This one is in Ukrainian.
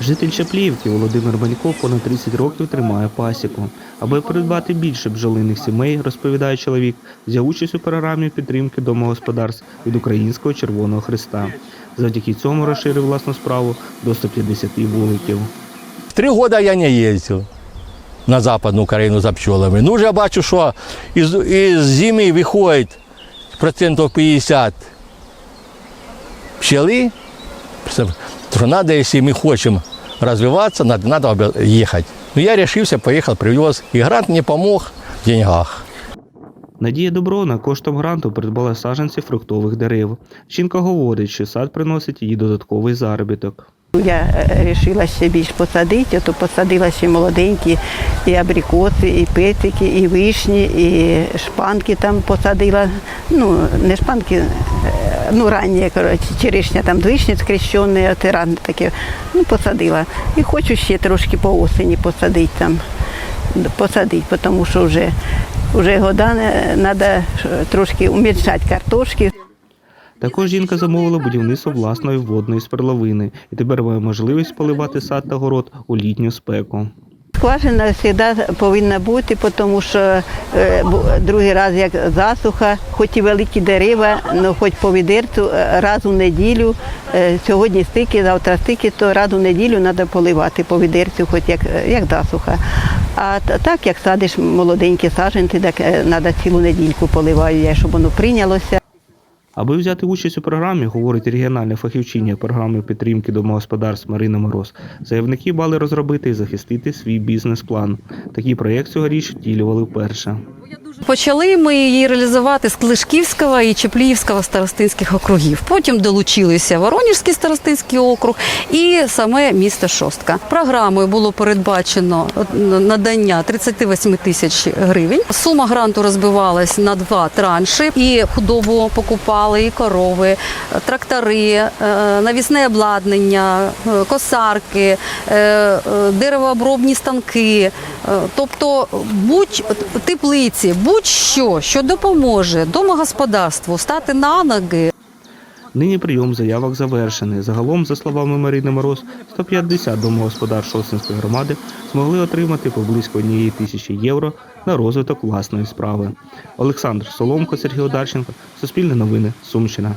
Житель Чапліївки Володимир Баньков понад 30 років тримає пасіку. Аби придбати більше бджолиних сімей, розповідає чоловік, взяв участь у програмі підтримки домогосподарств від Українського Червоного Христа. Завдяки цьому розширив власну справу до 150 вуликів. Три года я не ездил на Западную Украину за пчелами. Ну, вже бачу, що із, із зими виходить процентів 50 пчели. То надо, если мы хотим развиваться, надо, надо ехать. Ну, я решился, поехал, привез. И грант мне помог в деньгах. Надія Доброна коштом гранту придбала саджанці фруктових дерев. Жінка говорить, що сад приносить їй додатковий заробіток. Я вирішила ще більш посадити, то посадила ще молоденькі і абрикоси, і петики, і вишні, і шпанки там посадила. Ну, не шпанки, е, ну ранні, коротше, черешня там вишні скрещені, от і ранні таке. Ну, посадила. І хочу ще трошки по осені посадити там. Посадити, тому що вже, вже года треба трошки умільшати картошки. Також жінка замовила будівництво власної водної сперловини і тепер має можливість поливати сад та город у літню спеку. Скважина завжди повинна бути, тому що е, другий раз як засуха, хоч і великі дерева, але хоч по відерцю е, раз у неділю. е, Сьогодні стики, завтра стики, то раз у неділю треба поливати по відерцю, хоч як, як засуха. А так як садиш молоденькі саджанці, так треба цілу недільку поливаю щоб воно прийнялося. Аби взяти участь у програмі, говорить регіональна фахівчиня програми підтримки домогосподарств Марина Мороз, заявники мали розробити і захистити свій бізнес-план. Такий проєкт цьогоріч втілювали вперше. Почали ми її реалізувати з Клишківського і Чепліївського старостинських округів. Потім долучилися Воронежський старостинський округ і саме місто Шостка. Програмою було передбачено надання 38 тисяч гривень. Сума гранту розбивалась на два транші. І худобу покупали, і корови, е, трактори, е, навісне обладнання, е, косарки, деревообробні станки. Тобто будь теплиці, будь-що, що допоможе домогосподарству стати на ноги, Нині прийом заявок завершений. Загалом, за словами Марини Мороз, 150 домогосподарств Шостинської громади змогли отримати поблизько однієї тисячі євро на розвиток власної справи. Олександр Соломко, Сергій Одарченко, Суспільне новини, Сумщина.